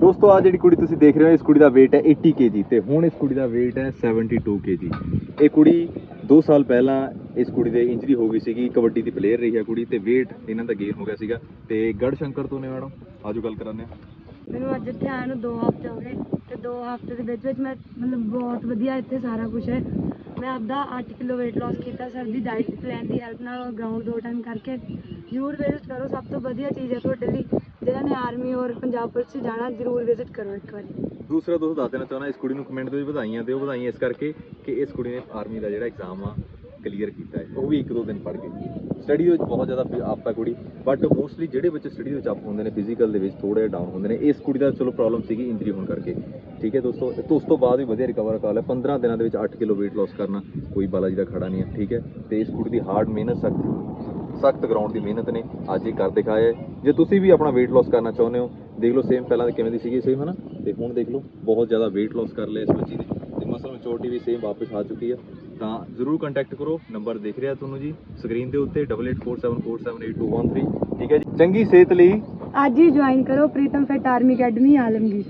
ਦੋਸਤੋ ਆ ਜਿਹੜੀ ਕੁੜੀ ਤੁਸੀਂ ਦੇਖ ਰਹੇ ਹੋ, ਇਸ ਕੁੜੀ ਦਾ weight ਹੈ 80 kg ਤੇ ਹੁਣ ਇਸ ਕੁੜੀ ਦਾ weight ਹੈ 72 kg ਇਹ ਕੁੜੀ 2 ਸਾਲ ਪਹਿਲਾਂ ਇਸ ਕੁੜੀ ਦੇ ਇੰਜਰੀ ਹੋ ਗਈ ਸੀਗੀ, ਕਬੱਡੀ ਦੀ ਪਲੇਅਰ ਰਹੀ ਹੈ ਕੁੜੀ ਤੇ weight ਇਹਨਾਂ ਦਾ ਗੇਨ ਹੋ ਗਿਆ ਸੀਗਾ। ਤੇ ਗੜ ਸ਼ੰਕਰ ਤੋਂ ਨੇ ਮੈਡਮ, ਆਜੋ ਗੱਲ ਕਰਾਂਦੇ ਆ ਮੈਨੂੰ ਅੱਜ ਇੱਥੇ ਆਇਆ ਨੂੰ 2 ਹਫ਼ਤੇ ਹੋ ਗਏ ਤੇ 2 ਹਫ਼ਤੇ ਦੇ ਵਿੱਚ ਵਿੱਚ ਮੈਂ ਮਤਲਬ ਬਹੁਤ ਵਧੀਆ ਇੱਥੇ ਸਾਰਾ ਕੁਝ ਹੈ। ਮੈਂ ਆਪਦਾ 8 ਕਿਲੋ weight loss ਕੀਤਾ, ਸਰ ਦੀ ਡਾਈਟ ਪਲਾਨ ਦੀ ਹੈਲਪ ਨਾਲ ਗਰਾਊਂਡ ਦੋ ਟਾਈਮ ਕਰਕੇ ਜ਼ਰੂਰ ਵਿਜ਼ਿਟ ਕਰੋ, ਸਭ ਤੋਂ ਵਧੀਆ ਚੀਜ਼ ਹੈ ਤੁਹਾਡੇ ਲਈ। ਨੇ ਆਰਮੀ ਔਰ ਪੰਜਾਬ ਪੁਲਿਸ 'ਚ ਜਾਣਾ ਜ਼ਰੂਰ ਵਿਜ਼ਿਟ ਕਰੋ ਇੱਕ ਵਾਰੀ। ਦੂਸਰਾ ਦੋਸਤ ਦੱਸ ਦੇਣਾ ਚਾਹੁੰਦਾ, ਇਸ ਕੁੜੀ ਨੂੰ ਕਮੈਂਟ ਦੇ ਵਿੱਚ ਵਧਾਈਆਂ, ਦਿਓ ਵਧਾਈਆਂ ਇਸ ਕਰਕੇ ਕਿ ਇਸ ਕੁੜੀ ਨੇ ਆਰਮੀ ਦਾ ਜਿਹੜਾ ਐਗਜ਼ਾਮ ਆ ਕਲੀਅਰ ਕੀਤਾ ਹੈ। ਉਹ ਵੀ ਇੱਕ ਦੋ ਦਿਨ ਪੜ੍ਹ ਕੇ ਸਟੱਡੀ ਵਿੱਚ ਬਹੁਤ ਜ਼ਿਆਦਾ ਆਪ ਹੈ ਕੁੜੀ ਬਟ ਮੋਸਟਲੀ ਜਿਹੜੇ ਬੱਚੇ ਸਟੱਡੀ ਵਿੱਚ ਆਪ ਹੁੰਦੇ ਨੇ ਫਿਜ਼ੀਕਲ ਦੇ ਵਿੱਚ ਥੋੜੇ ਡਾਊਨ ਹੁੰਦੇ ਨੇ, ਇਸ ਕੁੜੀ ਦਾ ਚਲੋ ਪ੍ਰੋਬਲਮ ਸੀਗੀ ਇੰਜਰੀ ਹੋਣ ਕਰਕੇ। ਠੀਕ ਹੈ ਦੋਸਤੋ, ਤੇ ਉਸ ਤੋਂ ਬਾਅਦ ਵੀ ਵਧੀਆ ਰਿਕਵਰ ਕਰ ਲਿਆ। 15 ਦਿਨਾਂ ਦੇ ਵਿੱਚ 8 ਕਿਲੋ weight loss ਕਰਨਾ, ਕੋਈ ਬਾਲਾ ਜੀ ਦਾ ਖੜਾ ਨਹੀਂ ਹੈ, ਠੀਕ ਹੈ। ਤੇ ਇਸ ਕੁੜੀ ਦੀ ਹਾਰਡ ਮਿਹਨਤ ਸਖਤ ਸਖਤ ਗਰਾਊਂਡ ਦੀ ਮਿਹਨਤ ਨੇ, ਅੱਜ ਇਹ ਕਰ ਦਿਖਾਇਆ ਹੈ। ਜੇ ਤੁਸੀਂ ਵੀ ਆਪਣਾ weight loss ਕਰਨਾ ਚਾਹੁੰਦੇ ਹੋ, ਦੇਖ ਲਓ ਸੇਮ ਪਹਿਲਾਂ ਕਿਵੇਂ ਦੀ ਸੀਗੀ ਸੇਮ ਹਨਾ? ਤੇ ਹੁਣ ਦੇਖ ਲਓ, ਬਹੁਤ ਜ਼ਿਆਦਾ weight loss ਕਰ ਲਿਆ ਇਸ ਬੱਚੀ ਨੇ। ਤੇ ਮਸਲ ਮੈਚੋਰਟੀ ਵੀ ਸੇਮ ਵਾਪਸ ਆ ਚੁੱਕੀ ਹੈ ਤਾਂ ਜ਼ਰੂਰ ਕੰਟੈਕਟ ਕਰੋ ਨੰਬਰ ਦਿਖ ਰਿਹਾ ਤੁਹਾਨੂੰ ਜੀ। ਸਕਰੀਨ ਦੇ ਉੱਤੇ 8847478213 ਠੀਕ ਹੈ ਜੀ? ਚੰਗੀ ਸਿਹਤ ਲਈ ਅੱਜ ਹੀ ਜੁਆਇਨ ਕਰੋ Pritam fit army academy, Alamgir.